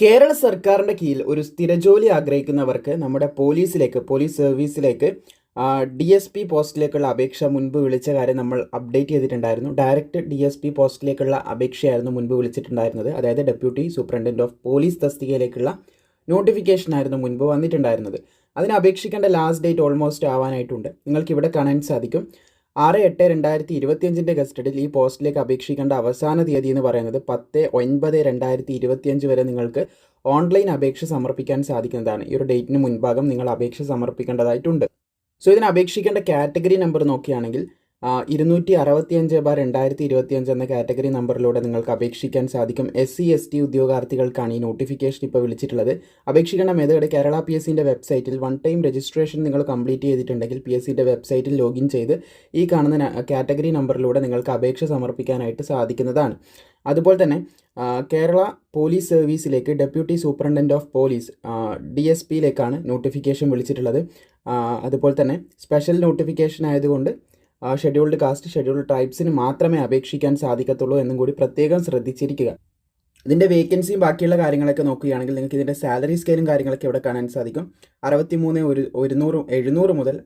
കേരള സർക്കാരിന്റെ കീഴിൽ ഒരു സ്ഥിരജോലി ആഗ്രഹിക്കുന്നവർക്ക് നമ്മുടെ പോലീസിലേക്ക് പോലീസ് സർവീസിലേക്ക് ഡി എസ് പി പോസ്റ്റിലേക്കുള്ള അപേക്ഷ മുൻപ് വിളിച്ച കാര്യം നമ്മൾ അപ്ഡേറ്റ് ചെയ്തിട്ടുണ്ടായിരുന്നു. ഡയറക്റ്റ് ഡി എസ് പി പോസ്റ്റിലേക്കുള്ള അപേക്ഷയായിരുന്നു മുൻപ് വിളിച്ചിട്ടുണ്ടായിരുന്നത്. അതായത് ഡെപ്യൂട്ടി സൂപ്രണ്ടന്റ് ഓഫ് പോലീസ് തസ്തികയിലേക്കുള്ള നോട്ടിഫിക്കേഷനായിരുന്നു മുൻപ് വന്നിട്ടുണ്ടായിരുന്നത്. അതിന് അപേക്ഷിക്കേണ്ട ലാസ്റ്റ് ഡേറ്റ് ഓൾമോസ്റ്റ് ആവാനായിട്ടുണ്ട്. നിങ്ങൾക്ക് ഇവിടെ കാണാൻ സാധിക്കും. ആറ് എട്ട് രണ്ടായിരത്തി ഇരുപത്തിയഞ്ചിന്റെ ഗസ്റ്റഡിൽ ഈ പോസ്റ്റിലേക്ക് അപേക്ഷിക്കേണ്ട അവസാന തീയതി എന്ന് പറയുന്നത് പത്ത് ഒൻപത് രണ്ടായിരത്തി ഇരുപത്തിയഞ്ച് വരെ നിങ്ങൾക്ക് ഓൺലൈൻ അപേക്ഷ സമർപ്പിക്കാൻ സാധിക്കുന്നതാണ്. ഈ ഒരു ഡേറ്റിന് മുൻഭാഗം നിങ്ങൾ അപേക്ഷ സമർപ്പിക്കേണ്ടതായിട്ടുണ്ട്. സോ ഇതിന് അപേക്ഷിക്കേണ്ട കാറ്റഗറി നമ്പർ നോക്കുകയാണെങ്കിൽ ഇരുന്നൂറ്റി അറുപത്തിയഞ്ച് ബാർ രണ്ടായിരത്തി ഇരുപത്തിയഞ്ച് എന്ന കാറ്റഗറി നമ്പറിലൂടെ നിങ്ങൾക്ക് അപേക്ഷിക്കാൻ സാധിക്കും. എസ് സി എസ് ടി ഉദ്യോഗാർത്ഥികൾക്കാണ് ഈ നോട്ടിഫിക്കേഷൻ ഇപ്പോൾ വിളിച്ചിട്ടുള്ളത്. അപേക്ഷിക്കേണ്ട മെത്തേഡ് കേരള പി എസ് സിന്റെ വെബ്സൈറ്റിൽ വൺ ടൈം രജിസ്ട്രേഷൻ നിങ്ങൾ കംപ്ലീറ്റ് ചെയ്തിട്ടുണ്ടെങ്കിൽ പി എസ് സിന്റെ വെബ്സൈറ്റിൽ ലോഗിൻ ചെയ്ത് ഈ കാണുന്ന കാറ്റഗറി നമ്പറിലൂടെ നിങ്ങൾക്ക് അപേക്ഷ സമർപ്പിക്കാനായിട്ട് സാധിക്കുന്നതാണ്. അതുപോലെ തന്നെ Kerala police സർവീസിലേക്ക് deputy superintendent of police D S പിയിലേക്കാണ് notification വിളിച്ചിട്ടുള്ളത്. അതുപോലെ തന്നെ സ്പെഷ്യൽ നോട്ടിഫിക്കേഷൻ ആയതുകൊണ്ട് ഷെഡ്യൂൾഡ് കാസ്റ്റ് ഷെഡ്യൂൾഡ് ട്രൈബ്സിന് മാത്രമേ അപേക്ഷിക്കാൻ സാധിക്കത്തുള്ളൂ എന്നും കൂടി പ്രത്യേകം ശ്രദ്ധിച്ചിരിക്കുക. ഇതിന്റെ വേക്കൻസിയും ബാക്കിയുള്ള കാര്യങ്ങളൊക്കെ നോക്കുകയാണെങ്കിൽ നിങ്ങൾക്ക് ഇതിന്റെ സാലറി സ്കെയിലും കാര്യങ്ങളൊക്കെ ഇവിടെ കാണാൻ സാധിക്കും. അറുപത്തി മൂന്ന് ഒരു ഒരുന്നൂറ് എഴുന്നൂറ് മുതൽ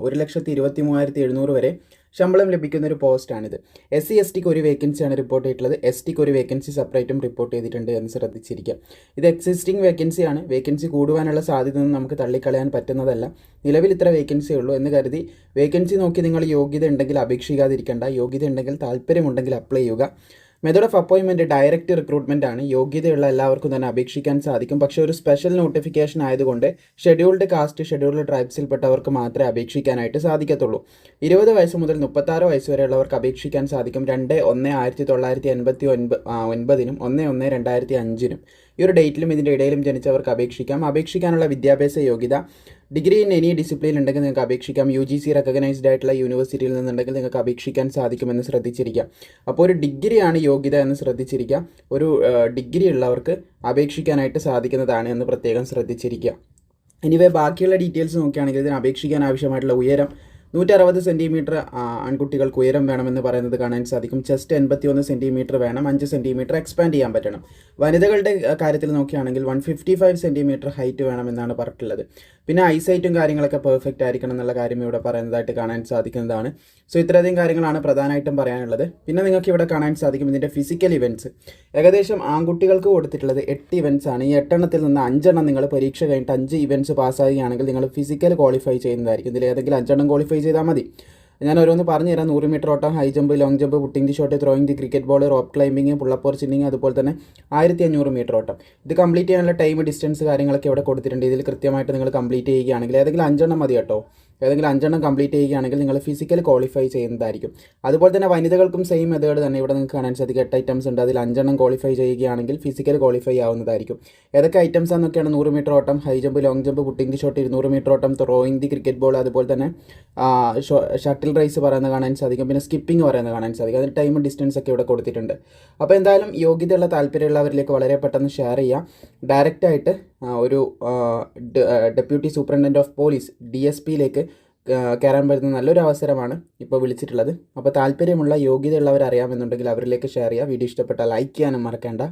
ഒരു ലക്ഷത്തി ഇരുപത്തി മൂവായിരത്തി എഴുന്നൂറ് വരെ ശമ്പളം ലഭിക്കുന്ന ഒരു പോസ്റ്റാണിത് എസ് സി എസ് ടിക്ക് ഒരു വേക്കൻസിയാണ് റിപ്പോർട്ട് ചെയ്തിട്ടുള്ളത്. എസ് ടിക്ക് ഒരു വേക്കൻസി സെപ്പറേറ്റും റിപ്പോർട്ട് ചെയ്തിട്ടുണ്ട് എന്ന് ശ്രദ്ധിച്ചിരിക്കുക ഇത് എക്സിസ്റ്റിംഗ് വേക്കൻസിയാണ് വേക്കൻസി കൂടുവാനുള്ള സാധ്യത ഒന്നും നമുക്ക് തള്ളിക്കളയാൻ പറ്റുന്നതല്ല. നിലവിൽ ഇത്ര വേക്കൻസി ഉള്ളൂ എന്ന് കരുതി വേക്കൻസി നോക്കി നിങ്ങൾ യോഗ്യത ഉണ്ടെങ്കിൽ അപേക്ഷിക്കാതിരിക്കേണ്ട. യോഗ്യത ഉണ്ടെങ്കിൽ താല്പര്യമുണ്ടെങ്കിൽ അപ്ലൈ ചെയ്യുക. മെത്തേഡ് ഓഫ് അപ്പോയിൻമെന്റ് ഡയറക്റ്റ് റിക്രൂട്ട്മെന്റ് ആണ്. യോഗ്യതയുള്ള എല്ലാവർക്കും തന്നെ അപേക്ഷിക്കാൻ സാധിക്കും. പക്ഷേ ഒരു സ്പെഷ്യൽ നോട്ടിഫിക്കേഷൻ ആയതുകൊണ്ട് ഷെഡ്യൂൾഡ് കാസ്റ്റ് ഷെഡ്യൂൾഡ് ട്രൈബ്സിൽപ്പെട്ടവർക്ക് മാത്രമേ അപേക്ഷിക്കാനായിട്ട് സാധിക്കത്തുള്ളൂ. ഇരുപത് വയസ്സ് മുതൽ മുപ്പത്താറ് വയസ്സ് വരെയുള്ളവർക്ക് അപേക്ഷിക്കാൻ സാധിക്കും. രണ്ട് ഒന്ന് ആയിരത്തി തൊള്ളായിരത്തി എൺപത്തി ഒൻപത് ഒൻപതിനും ഒന്ന് ഒന്ന് രണ്ടായിരത്തി അഞ്ചിനും. ഈ ഒരു ഡേറ്റിലും ഇതിന്റെ ഇടയിലും ജനിച്ചവർക്ക് അപേക്ഷിക്കാം. അപേക്ഷിക്കാനുള്ള വിദ്യാഭ്യാസ യോഗ്യത ഡിഗ്രി ഇൻ എനി ഡിസിപ്ലിൻ ഉണ്ടെങ്കിൽ നിങ്ങൾക്ക് അപേക്ഷിക്കാം. യു ജി സി റെക്കഗ്നൈസ്ഡ് ആയിട്ടുള്ള യൂണിവേഴ്സിറ്റിയിൽ നിന്നുണ്ടെങ്കിൽ നിങ്ങൾക്ക് അപേക്ഷിക്കാൻ സാധിക്കുമെന്ന് ശ്രദ്ധിച്ചിരിക്കാം. അപ്പോൾ ഒരു ഡിഗ്രിയാണ് യോഗ്യത എന്ന് ശ്രദ്ധിച്ചിരിക്കുക ഒരു ഡിഗ്രി ഉള്ളവർക്ക് അപേക്ഷിക്കാനായിട്ട് സാധിക്കുന്നതാണ് എന്ന് പ്രത്യേകം ശ്രദ്ധിച്ചിരിക്കുക. എനിവേ ബാക്കിയുള്ള ഡീറ്റെയിൽസ് നോക്കുകയാണെങ്കിൽ ഇതിന് അപേക്ഷിക്കാൻ ആവശ്യമായിട്ടുള്ള ഉയരം നൂറ്ററുപത് സെന്റിമീറ്റർ ആൺകുട്ടികൾക്ക് ഉയരം വേണമെന്ന് പറയുന്നത് കാണാൻ സാധിക്കും. ചെസ്റ്റ് എൺപത്തി ഒന്ന് സെന്റിമീറ്റർ വേണം അഞ്ച് സെന്റിമീറ്റർ എക്സ്പാൻഡ് ചെയ്യാൻ പറ്റണം. വനിതകളുടെ കാര്യത്തിൽ നോക്കുകയാണെങ്കിൽ one fifty five centimetre height വേണമെന്നാണ് പറഞ്ഞിട്ടുള്ളത്. പിന്നെ ഐസൈറ്റും കാര്യങ്ങളൊക്കെ പെർഫെക്റ്റ് ആയിരിക്കണം എന്നുള്ള കാര്യം ഇവിടെ പറയുന്നതായിട്ട് കാണാൻ സാധിക്കുന്നതാണ്. സോ ഇത്രയധികം കാര്യങ്ങളാണ് പ്രധാനമായിട്ടും പറയാനുള്ളത്. പിന്നെ നിങ്ങൾക്ക് ഇവിടെ കാണാൻ സാധിക്കും ഇതിന്റെ ഫിസിക്കൽ ഇവന്റ്സ് ഏകദേശം ആൺകുട്ടികൾക്ക് കൊടുത്തിട്ടുള്ളത് എട്ട് ഇവന്റ്സ് ആണ്. ഈ എട്ടെണ്ണത്തിൽ നിന്ന് അഞ്ചെണ്ണം നിങ്ങൾ പരീക്ഷ കഴിഞ്ഞിട്ട് അഞ്ച് ഇവന്റ്സ് പാസ്സാകുകയാണെങ്കിൽ നിങ്ങൾ ഫിസിക്കൽ ക്വാളിഫൈ ചെയ്യുന്നതായിരിക്കും. ഇതിൽ ഏതെങ്കിലും അഞ്ചെണ്ണം ക്വാളിഫൈ ചെയ്താൽ മതി. ഞാൻ ഓരോന്ന് പറഞ്ഞു തരാം. നൂറ് മീറ്റർ ഓട്ടം high jump long jump putting the shot throwing the cricket ball rope climbing പുള്ളപ്പോർ chinning അതുപോലെ തന്നെ ആയിരത്തി അഞ്ഞൂറ് മീറ്റർ ഓട്ടം. ഇത് കംപ്ലീറ്റ് ചെയ്യാനുള്ള ടൈം ഡിസ്റ്റൻസ് കാര്യങ്ങളൊക്കെ ഇവിടെ കൊടുത്തിട്ടുണ്ട്. ഇതിൽ കൃത്യമായിട്ട് നിങ്ങൾ കംപ്ലീറ്റ് ചെയ്യുകയാണെങ്കിൽ ഏതെങ്കിലും അഞ്ചെണ്ണം മതി കേട്ടോ. ഏതെങ്കിലും അഞ്ചെണ്ണം കംപ്ലീറ്റ് ചെയ്യുകയാണെങ്കിൽ നിങ്ങൾ ഫിസിക്കൽ ക്വാളിഫൈ ചെയ്യുന്നതായിരിക്കും. അതുപോലെ തന്നെ വനിതകൾക്കും സെയിം മെത്തേഡ് തന്നെ ഇവിടെ നിങ്ങൾക്ക് കാണാൻ സാധിക്കും. എട്ട് ഐറ്റംസ് ഉണ്ട്. അതിൽ അഞ്ചെണ്ണം ക്വാളിഫൈ ചെയ്യുകയാണെങ്കിൽ ഫിസിക്കൽ ക്വാളിഫൈ ആവുന്നതായിരിക്കും. ഏതൊക്കെ ഐറ്റംസ് ആണെന്നൊക്കെയാണ് നൂറ് മീറ്റർ ഓട്ടം high jump long jump putting shot ഇരുന്നൂറ് മീറ്റർ ഓട്ടം ത്രോയിങ് ദി ക്രിക്കറ്റ് ബോൾ അതുപോലെ തന്നെ ഷട്ടിൽ റൈസ് പറയുന്നത് കാണാൻ സാധിക്കും. പിന്നെ സ്കിപ്പിംഗ് പറയുന്നത് കാണാൻ സാധിക്കും. അതിന് ടൈം ഡിസ്റ്റൻസ് ഒക്കെ ഇവിടെ കൊടുത്തിട്ടുണ്ട്. അപ്പോൾ എന്തായാലും യോഗ്യതയുള്ള താല്പര്യമുള്ളവരിലേക്ക് വളരെ പെട്ടെന്ന് ഷെയർ ചെയ്യാം. ഡയറക്റ്റായിട്ട് ഒരു deputy superintendent of police D S പിയിലേക്ക് കയറാൻ പറ്റുന്ന നല്ലൊരു അവസരമാണ് ഇപ്പോൾ വിളിച്ചിട്ടുള്ളത്. അപ്പോൾ താല്പര്യമുള്ള യോഗ്യതയുള്ളവർ അറിയാമെന്നുണ്ടെങ്കിൽ അവരിലേക്ക് ഷെയർ ചെയ്യുക. വീഡിയോ ഇഷ്ടപ്പെട്ടാൽ ലൈക്ക് ചെയ്യാനും മറക്കേണ്ട.